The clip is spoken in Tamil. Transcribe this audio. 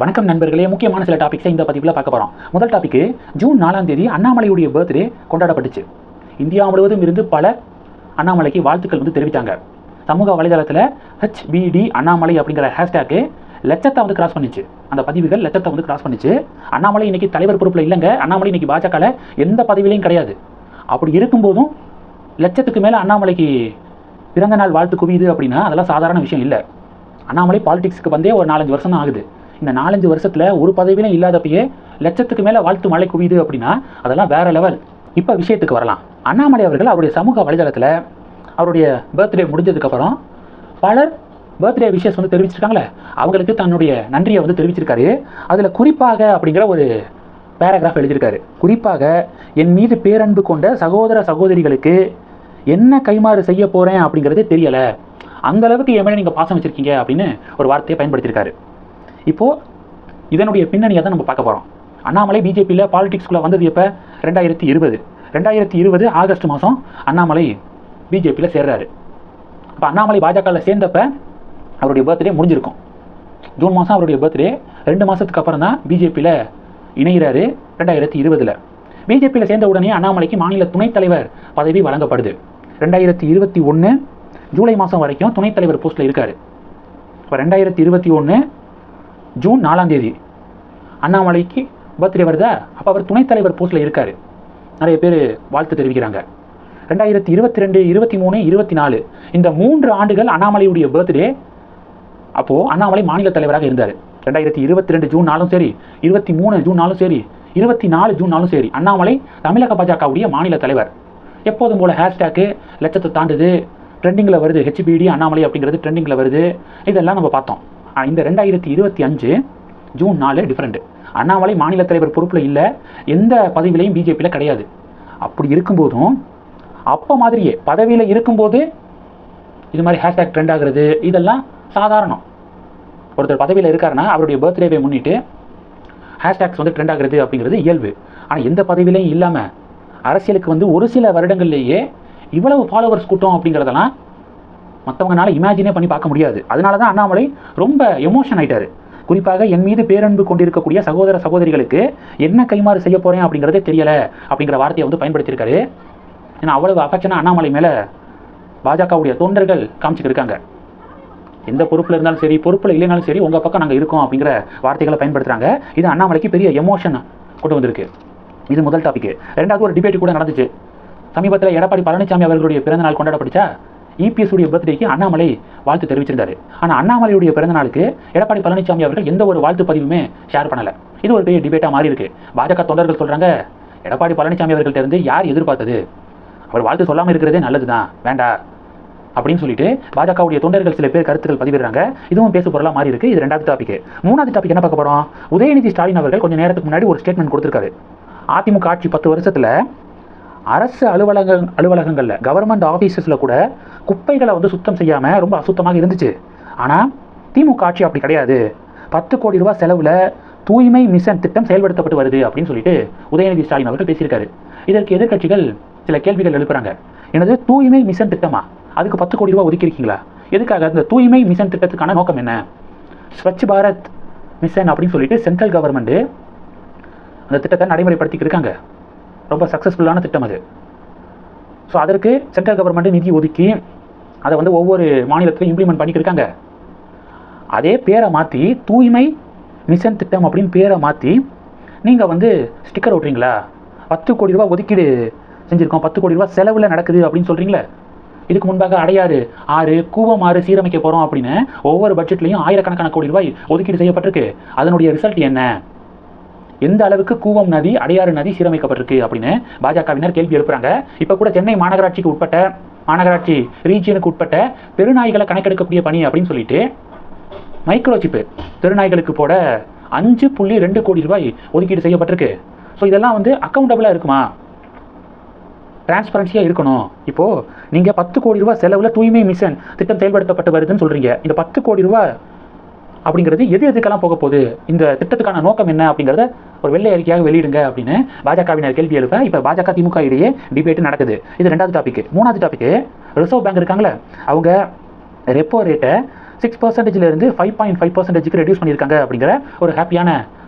வணக்கம் நண்பர்களே முக்கியமான சில டாபிக்ஸை இந்த பதிவில் பார்க்க போகிறோம் முதல் டாபிக் ஜூன் நாலாம் தேதி அண்ணாமலையுடைய பர்த்டே கொண்டாடப்பட்டுச்சு. இந்தியா முழுவதும் இருந்து பல அண்ணாமலைக்கு வாழ்த்துக்கள் வந்து தெரிவித்தாங்க. சமூக வலைதளத்தில் ஹெச்பிடி அண்ணாமலை அப்படிங்கிற ஹேஷ்டேக்கு லட்சத்தை வந்து கிராஸ் பண்ணிச்சு. அந்த பதிவுகள் லட்சத்தை வந்து கிராஸ் பண்ணிச்சு. அண்ணாமலை இன்னைக்கு தலைவர் பொறுப்பில் இல்லைங்க. அண்ணாமலை இன்னைக்கு பாஜகவில் எந்த பதவியிலையும் கிடையாது. அப்படி இருக்கும்போதும் லட்சத்துக்கு மேலே அண்ணாமலைக்கு பிறந்த நாள் வாழ்த்து குவியுது அப்படின்னா அதெல்லாம் சாதாரண விஷயம் இல்லை. அண்ணாமலை பாலிடிக்ஸுக்கு வந்தே ஒரு நாலஞ்சு வருஷம் தான் ஆகுது. இந்த நாலஞ்சு வருஷத்தில் ஒரு பதவியிலும் இல்லாதப்பயே லட்சத்துக்கு மேலே வாழ்த்து மழை குவியுது அப்படின்னா அதெல்லாம் வேற லெவல் இப்போ விஷயத்துக்கு வரலாம். அண்ணாமலை அவர்கள் அவருடைய சமூக வலைதளத்தில் அவருடைய பர்த்டே முடிஞ்சதுக்கப்புறம் பலர் பர்த்டே விஷஸ் வந்து தெரிவிச்சிருக்காங்களே. அவங்களுக்கு தன்னுடைய நன்றியை வந்து தெரிவிச்சிருக்காரு. அதில் குறிப்பாக அப்படிங்கிற ஒரு பேராகிராஃப் எழுதியிருக்காரு. குறிப்பாக என் மீது பேரன்பு கொண்ட சகோதர சகோதரிகளுக்கு என்ன கைமாறு செய்ய போகிறேன் அப்படிங்கிறதே தெரியலை. அந்த அளவுக்கு என் மேலே நீங்கள் பாசம் வச்சுருக்கீங்க அப்படின்னு ஒரு வார்த்தையை பயன்படுத்தியிருக்காரு. இப்போது இதனுடைய பின்னணியை தான் நம்ம பார்க்க போகிறோம் அண்ணாமலை பிஜேபியில் பாலிடிக்ஸ்குள்ளே வந்தது எப்போ? ரெண்டாயிரத்தி இருபது. ரெண்டாயிரத்தி இருபது ஆகஸ்ட் மாதம் அண்ணாமலை பிஜேபியில் சேர்றாரு. இப்போ அண்ணாமலை பாஜகவில் சேர்ந்தப்ப அவருடைய பர்த்டே முடிஞ்சிருக்கும். ஜூன் மாதம் அவருடைய பர்த்டே ரெண்டு மாதத்துக்கு அப்புறம் தான் பிஜேபியில் இணைகிறாரு ரெண்டாயிரத்தி இருபதில். பிஜேபியில் சேர்ந்த உடனே அண்ணாமலைக்கு மாநில துணைத் தலைவர் பதவி வழங்கப்படுது. ரெண்டாயிரத்தி இருபத்தி ஒன்று ஜூலை மாதம் வரைக்கும் துணைத் தலைவர் போஸ்ட்டில் இருக்கார். இப்போ ரெண்டாயிரத்தி இருபத்தி ஒன்று ஜூன் நாலாம் தேதி. அண்ணாமலைக்கு பர்த்டே வருதா? அப்போ அவர் துணைத் தலைவர் போஸ்ட்டில் இருக்கார். நிறைய பேர் வாழ்த்து தெரிவிக்கிறாங்க. ரெண்டாயிரத்தி இருபத்தி ரெண்டு இருபத்தி மூணு இருபத்தி நாலு. இந்த மூன்று ஆண்டுகள் அண்ணாமலையுடைய பர்த்டே அப்போது அண்ணாமலை மாநில தலைவராக இருந்தார். ரெண்டாயிரத்தி இருபத்தி ரெண்டு ஜூன் நாளும் சரி இருபத்தி மூணு ஜூன் நாளும் சரி இருபத்தி நாலு ஜூன் நாளும் சரி அண்ணாமலை தமிழக பாஜகவுடைய மாநில தலைவர். எப்போதும் போல் ஹேஷ்டேக்கு லட்சத்தை தாண்டுது ட்ரெண்டிங்கில் வருது ஹெச்பிடி அண்ணாமலை அப்படிங்கிறது ட்ரெண்டிங்கில் வருது. இதெல்லாம் நம்ம பார்த்தோம். இந்த ரெண்டாயிரத்தி இருபத்தி அஞ்சு ஜூன் நாலு டிஃப்ரெண்ட்டு அண்ணாமலை மாநில தலைவர் பொறுப்பில் இல்லை எந்த பதவியிலையும் பிஜேபியில் கிடையாது. அப்படி இருக்கும்போதும் அப்போ மாதிரியே பதவியில் இருக்கும்போது இது மாதிரி ஹேஷ்டேக் ட்ரெண்ட் ஆகுறது இதெல்லாம் சாதாரணம். ஒருத்தர் பதவியில் இருக்காருன்னா அவருடைய பர்த்டேவை முன்னிட்டு ஹேஷ்டேக்ஸ் வந்து ட்ரெண்ட் ஆகிறது அப்படிங்கிறது இயல்பு. ஆனால் எந்த பதவியிலையும் இல்லாமல் அரசியலுக்கு வந்து ஒரு சில வருடங்கள்லேயே இவ்வளவு ஃபாலோவர்ஸ் கூட்டம் அப்படிங்கிறதெல்லாம் மற்றவங்கனால இமேஜினே பண்ணி பார்க்க முடியாது. அதனால தான் அண்ணாமலை ரொம்ப எமோஷன் ஆகிட்டார் குறிப்பாக என் மீது பேரன்பு கொண்டிருக்கக்கூடிய சகோதர சகோதரிகளுக்கு என்ன கைமாறு செய்ய போகிறேன் அப்படிங்கிறதே தெரியலை அப்படிங்கிற வார்த்தையை வந்து பயன்படுத்தியிருக்காரு. ஏன்னா அவ்வளவு அஃபெக்ஷனாக அண்ணாமலை மேலே பாஜகவுடைய தொண்டர்கள் காமிச்சிக்கிருக்காங்க எந்த பொறுப்பில் இருந்தாலும் சரி பொறுப்பில் இல்லைனாலும் சரி உங்கள் பக்கம் நாங்கள் இருக்கோம் அப்படிங்கிற வார்த்தைகளை பயன்படுத்துகிறாங்க இது அண்ணாமலைக்கு பெரிய எமோஷன் கொண்டு வந்திருக்கு. இது முதல் டாபிக் ரெண்டாவது ஒரு டிபேட் கூட நடந்துச்சு. சமீபத்தில் எடப்பாடி பழனிசாமி அவர்களுடைய பிறந்தநாள் கொண்டாடப்படுச்சா இபிஎஸ் உடைய பர்த்டேக்கு அண்ணாமலை வாழ்த்து தெரிவிச்சிருந்தாரு. ஆனால் அண்ணாமலையுடைய பிறந்தநாளுக்கு எடப்பாடி பழனிசாமி அவர்கள் எந்த ஒரு வாழ்த்து பதிவுமே ஷேர் பண்ணலை. இது ஒரு பெரிய டிபேட்டாக மாறி இருக்கு. பாஜக தொண்டர்கள் சொல்கிறாங்க எடப்பாடி பழனிசாமி அவர்கள்ட்ட இருந்து யார் எதிர்பார்த்தது? அவர் வாழ்த்து சொல்லாமல் இருக்கிறதே நல்லது தான் வேண்டாம் அப்படின்னு சொல்லிட்டு பாஜகவுடைய தொண்டர்கள் சில பேர் கருத்துக்கள் பதிவிடுறாங்க. இதுவும் பேசு பொருளாக மாறி இருக்கு. இது ரெண்டாவது டாபிக் மூணாவது டாபிக் என்ன பார்க்க போகிறோம் உதயநிதி ஸ்டாலின் அவர்கள் கொஞ்சம் நேரத்துக்கு முன்னாடி ஒரு ஸ்டேட்மெண்ட் கொடுத்துருக்காரு. அதிமுக ஆட்சி பத்து வருஷத்துல அரசு அலுவலக அலுவலகங்களில் கவர்மெண்ட் ஆஃபீஸஸில் கூட குப்பைகளை வந்து சுத்தம் செய்யாமல் ரொம்ப அசுத்தமாக இருந்துச்சு. ஆனால் திமுக ஆட்சி அப்படி கிடையாது. பத்து கோடி ரூபாய் செலவில் தூய்மை மிஷன் திட்டம் செயல்படுத்தப்பட்டு வருது அப்படின்னு சொல்லிட்டு உதயநிதி ஸ்டாலின் அவர்கள் பேசியிருக்காரு. இதற்கு எதிர்க்கட்சிகள் சில கேள்விகள் எழுப்புறாங்க. எனது தூய்மை மிஷன் திட்டமா? அதுக்கு பத்து கோடி ரூபாய் ஒதுக்கியிருக்கீங்களா? எதுக்காக? இந்த தூய்மை மிஷன் திட்டத்துக்கான நோக்கம் என்ன? ஸ்வச் பாரத் மிஷன் அப்படின்னு சொல்லிட்டு சென்ட்ரல் கவர்மெண்ட்டு அந்த திட்டத்தை நடைமுறைப்படுத்திக்கிட்டு இருக்காங்க. ரொம்ப சக்ஸஸ்ஃபுல்லான திட்டம் அது. ஸோ அதற்கு சென்ட்ரல் கவர்மெண்ட்டு நிதி ஒதுக்கி அதை வந்து ஒவ்வொரு மாநிலத்திலும் இம்ப்ளிமெண்ட் பண்ணிக்கிட்டு இருக்காங்க அதே பேரை மாற்றி தூய்மை மிஷன் திட்டம் அப்படின்னு பேரை மாற்றி நீங்கள் வந்து ஸ்டிக்கர் ஓட்டுறீங்களா? பத்து கோடி ரூபா ஒதுக்கீடு செஞ்சுருக்கோம். பத்து கோடி ரூபா செலவில் நடக்குது அப்படின்னு சொல்கிறீங்களே இதுக்கு முன்பாக அடையாறு ஆறு கூவம் ஆறு சீரமைக்க போகிறோம் அப்படின்னு ஒவ்வொரு பட்ஜெட்லையும் ஆயிரக்கணக்கான கோடி ரூபாய் ஒதுக்கீடு செய்யப்பட்டிருக்கு. அதனுடைய ரிசல்ட் என்ன? எந்த அளவுக்கு கூவம் நதி அடையாறு நதி சீரமைக்கப்பட்டிருக்கு அப்படின்னு பாஜகவினர் கேள்வி எழுப்புறாங்க. இப்போ கூட சென்னை மாநகராட்சிக்கு உட்பட்ட மாநகராட்சி ரீஜியனுக்கு உட்பட்ட பெருநாய்களை கணக்கெடுக்கக்கூடிய பணி அப்படின்னு சொல்லிட்டு மைக்ரோ சிப்பு தெருநாய்களுக்கு போட அஞ்சு புள்ளி ரெண்டு கோடி ரூபாய் ஒதுக்கீடு செய்யப்பட்டிருக்கு. ஸோ இதெல்லாம் வந்து அக்கௌண்டபிளாக இருக்குமா? டிரான்ஸ்பரன்சியாக இருக்கணும். இப்போது நீங்கள் பத்து கோடி ரூபாய் செலவில் தூய்மை மிஷன் திட்டம் செயல்படுத்தப்பட்டு வருதுன்னு சொல்கிறீங்க இந்த பத்து கோடி ரூபாய் அப்படிங்கிறது எது எதுக்கெல்லாம் போக போகுது? இந்த திட்டத்துக்கான நோக்கம் என்ன அப்படிங்கிறத ஒரு வெள்ளை அறிக்கையாக வெளியிடுங்க அப்படின்னு பாஜகவினர் கேள்வி எழுப்ப இப்போ பாஜக திமுக இடையே டிபேட் நடக்குது. இது ரெண்டாவது டாபிக் மூணாவது டாபிக் ரிசர்வ் பேங்க் இருக்காங்களே அவங்க ரெப்போ ரேட்டை சிக்ஸ் பர்சன்டேஜ்லேருந்து ஃபைவ் பாயிண்ட் ஃபைவ் பர்சன்டேஜுக்கு ரெடியூஸ் பண்ணியிருக்காங்க அப்படிங்கிற ஒரு ஹாப்பியான